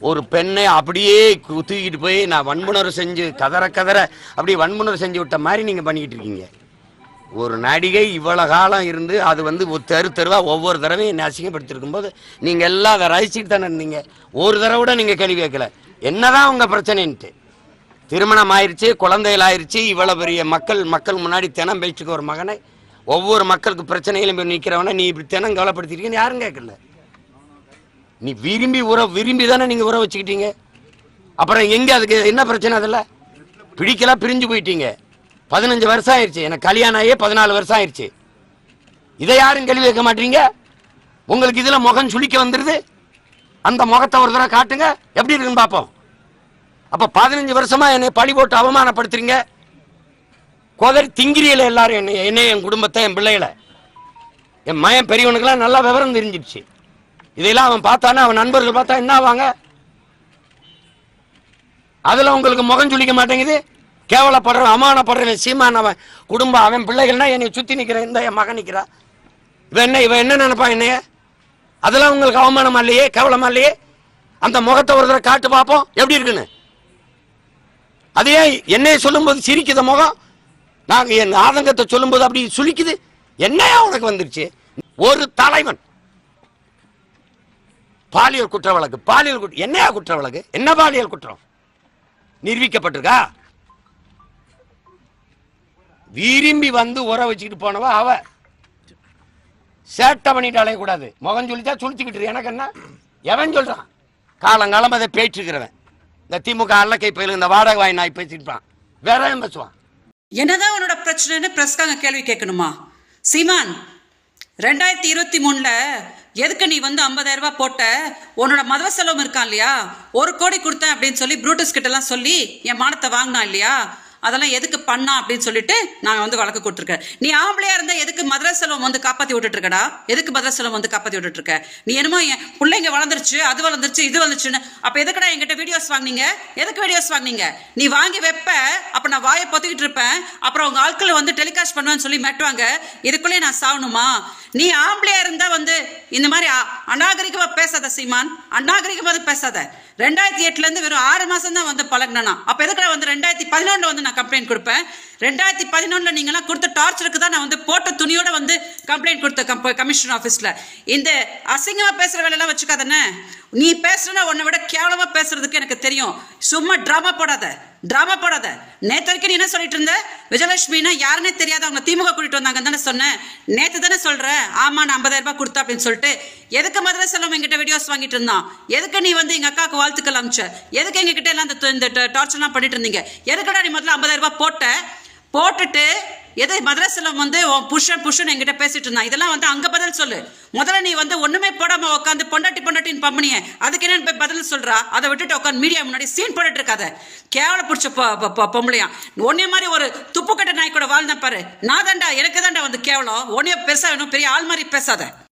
ஒரு பெண்ணை அப்படியே கு- தூக்கிட்டு போய் நான் வன்புணர்வு செஞ்சு கதற கதற அப்படியே வன்புணர்வு செஞ்சு விட்ட மாதிரி நீங்க பண்ணிக்கிட்டு இருக்கீங்க. ஒரு நடிகை இவ்வளவு காலம் இருந்து அது வந்து ஒரு தெரு தெருவா ஒவ்வொரு தடவையும் என்னை அசிங்கப்படுத்திருக்கும் போது நீங்க எல்லாம் அதை ரசிச்சுட்டு தானே இருந்தீங்க. ஒரு தடவை கூட நீங்க கேள்வி கேட்கல. என்னதான் உங்க பிரச்சனைன்ட்டு. திருமணம் ஆயிருச்சு குழந்தைகள் ஆயிருச்சு இவ்வளவு பெரிய மக்கள் மக்கள் முன்னாடி தினம் பேச்சுக்கு ஒரு மகனை ஒவ்வொரு மக்களுக்கு பிரச்சனையிலும் போய் நீ இப்படி தினம் கவலைப்படுத்திருக்கீங்கன்னு யாரும் கேட்கல. நீ விரும்பி உற விரும்பி தானே நீங்க உறவு வச்சுக்கிட்டீங்க? அப்புறம் எங்க அதுக்கு என்ன பிரச்சனை அதில்? பிடிக்கல பிரிஞ்சு போயிட்டீங்க. பதினஞ்சு வருஷம் ஆயிடுச்சு. எனக்கு கல்யாணம் ஆகியே பதினாலு வருஷம் ஆயிடுச்சு. இதை யாரும் கேள்வி கேட்க மாட்டீங்க? உங்களுக்கு இதில் முகம் சுளிக்க வந்துடுது அந்த முகத்தை ஒரு தடவை காட்டுங்க. எப்படி இருக்குன்னு பார்ப்போம். அப்போ பதினஞ்சு வருஷமா என்னை பழி போட்டு அவமானப்படுத்துறீங்க? கோதரி திங்கிரியில் எல்லாரும் என்னை என்னை என் குடும்பத்தை என் பிள்ளைகளை. என் மயம் பெரியவனுக்கெல்லாம் நல்லா விவரம் தெரிஞ்சிடுச்சு. இதையெல்லாம் அவன் பார்த்தானா? அவன் நண்பர்கள் பார்த்தா என்ன ஆவாங்க அதில் உங்களுக்கு முகம் சுளிக்க மாட்டேங்குது? கேவலப்படுறவன் அமானப்படுறவன் சீமானவன் அவன் குடும்பம் அவன் பிள்ளைகள்னா என்னை சுற்றி நிற்கிறேன் இந்த என் மகன் நிக்கிறா. இவன் என்ன இவன் என்ன நினைப்பான் என்னைய? அதெல்லாம் உங்களுக்கு அவமானமா இல்லையே? கேவலமா இல்லையே? அந்த முகத்தை ஒரு தடவை காட்டு பார்ப்போம். எப்படி இருக்குன்னு? அதையே என்னைய சொல்லும்போது சிரிக்குது முகம்? நாங்கள் என் ஆதங்கத்தை சொல்லும்போது அப்படி சுழிக்குது என்னையா உனக்கு வந்துருச்சு? ஒரு தலைவன். பாலியல் குற்ற வழக்கு பாலியல் குற்ற என்னையா குற்ற வழக்கு என்ன பாலியல் குற்றம்? நிரூபிக்கப்பட்டிருக்கா? விரும்பி வந்து உற வச்சுக்கிட்டு போனவ அவ. சேட்டை பண்ணிட்டு அலையக்கூடாது. முகம் சொல்லிச்சா சுழிச்சுக்கிட்டு எனக்கு என்ன? எவன் சொல்றான்? காலங்காலம் அதை பேச்சுக்கிறவன். இந்த திமுக அல்லக்கை பயில இந்த வாடகை வாய் நாய் பேசிருப்பான் வேற பேசுவான்? என்னதான் உன்னோட பிரச்சனைன்னு பிரஸ்காங்க கேள்வி கேட்கணுமா? சீமான் ரெண்டாயிரத்தி இருபத்தி மூணுல எதுக்கு நீ வந்து 50000 ரூபாய் போட்ட? உன்னோட மதவ செலவும் இருக்கான் இல்லையா? ஒரு கோடி கொடுத்தேன் அப்படின்னு சொல்லி ப்ரூட்டஸ் கிட்ட எல்லாம் சொல்லி என் மானத்தை வாங்கினான் இல்லையா? அதெல்லாம் எதுக்கு பண்ணா அப்படின்னு சொல்லிட்டு நான் வந்து வழக்கு கொடுத்துருக்கேன். நீ ஆம்பளையா இருந்தா எதுக்கு மதுரை செல்வம் வந்து காப்பாத்தி விட்டுட்டு இருக்கடா எதுக்கு மதுரை செல்வம் வந்து காப்பாத்தி விட்டுட்டு இருக்க நீ என்னமோ என் பிள்ளைங்க வளர்ந்துருச்சு அது வளர்ந்துருச்சு இது வந்துச்சுன்னு அப்ப எதுக்குடா என்கிட்ட வீடியோஸ் வாங்கினீங்க? எதுக்கு வீடியோஸ் வாங்கினீங்க? நீ வாங்கி வைப்ப அப்ப நான் வாயை பொத்திக்கிட்டு இருப்பேன். அப்புறம் உங்க ஆட்களை வந்து டெலிகாஸ்ட் பண்ணுவேன்னு சொல்லி மெட்டுவாங்க இதுக்குள்ளேயே நான் சாகணுமா? நீ ஆம்பளையா இருந்தா வந்து இந்த மாதிரி அ- அநாகரிகமா பேசாத சீமான். அநாகரிகமா பேசாத. ரெண்டாயிரத்தி எட்டுல இருந்து வெறும் ஆறு மாசம் தான் வந்து பழகினா அப்ப எதுக்குடா வந்து ரெண்டாயிரத்தி பதினொன்றில் வந்து நான் கம்ப்ளைண்ட் கொடுப்பேன்? ரெண்டாயிரத்தி பதினொன்றில் நீங்களாம் கொடுத்த டார்ச்சருக்கு தான் நான் வந்து போட்ட துணியோட வந்து கம்ப்ளைண்ட் கொடுத்த கமிஷன் ஆஃபீஸ்ல இந்த அசிங்கமா பேசுற வேலையெல்லாம் வச்சுக்காதண்ணே. நீ பேசுறனா உன்னை விட கேவலமா பேசுறதுக்கு எனக்கு தெரியும். சும்மா ட்ராமா போடாத. ட்ராமா போடாத. நேற்று வரைக்கும் நீ என்ன சொல்லிட்டு இருந்த? விஜயலட்சுமினா யாருன்னே தெரியாத அவங்க திமுக கூட்டிட்டு வந்தாங்க தானே சொன்னேன். நேற்று தானே சொல்கிறேன் ஆமாம் நான் 50000 ரூபாய் கொடுத்தா அப்படின்னு சொல்லிட்டு. எதுக்கு மதுரை செல்வம் எங்கிட்ட வீடியோஸ் வாங்கிட்டு இருந்தான்? எதுக்கு நீ வந்து எங்கள் அக்காவுக்கு வாழ்த்துக்கள் அமிச்ச எதுக்கு எங்ககிட்ட எல்லாம் இந்த- இந்த டார்ச்சர்லாம் பண்ணிட்டு இருந்தீங்க? எதுக்குடா நீ முதல்ல 50000 ரூபாய் போட்ட? போட்டுட்டு எது மதுரை வந்து புஷன் புஷன் புருஷன் என்கிட்ட பேசிட்டு இருந்தான். இதெல்லாம் வந்து அங்கே பதில் சொல்லு. முதல்ல நீ வந்து ஒன்றுமே போடாமல் உட்காந்து பொண்டாட்டி பொண்டாட்டின்னு பம்பனிய. அதுக்கு என்னென்னு போய் பதில் சொல்கிறா அதை விட்டுட்டு உட்காந்து மீடியா முன்னாடி சீன் போட்டுட்டு இருக்காத. கேவல பிடிச்ச பொம்பளையா. ஒன்னே மாதிரி ஒரு துப்புக்கட்ட நாய் கூட வாழ்ந்தேன் பாரு. நான் தான்டா எனக்கு தான்டா வந்து கேவலம். உன்னைய பெருசாக வேணும் பெரிய ஆள் மாதிரி பேசாத.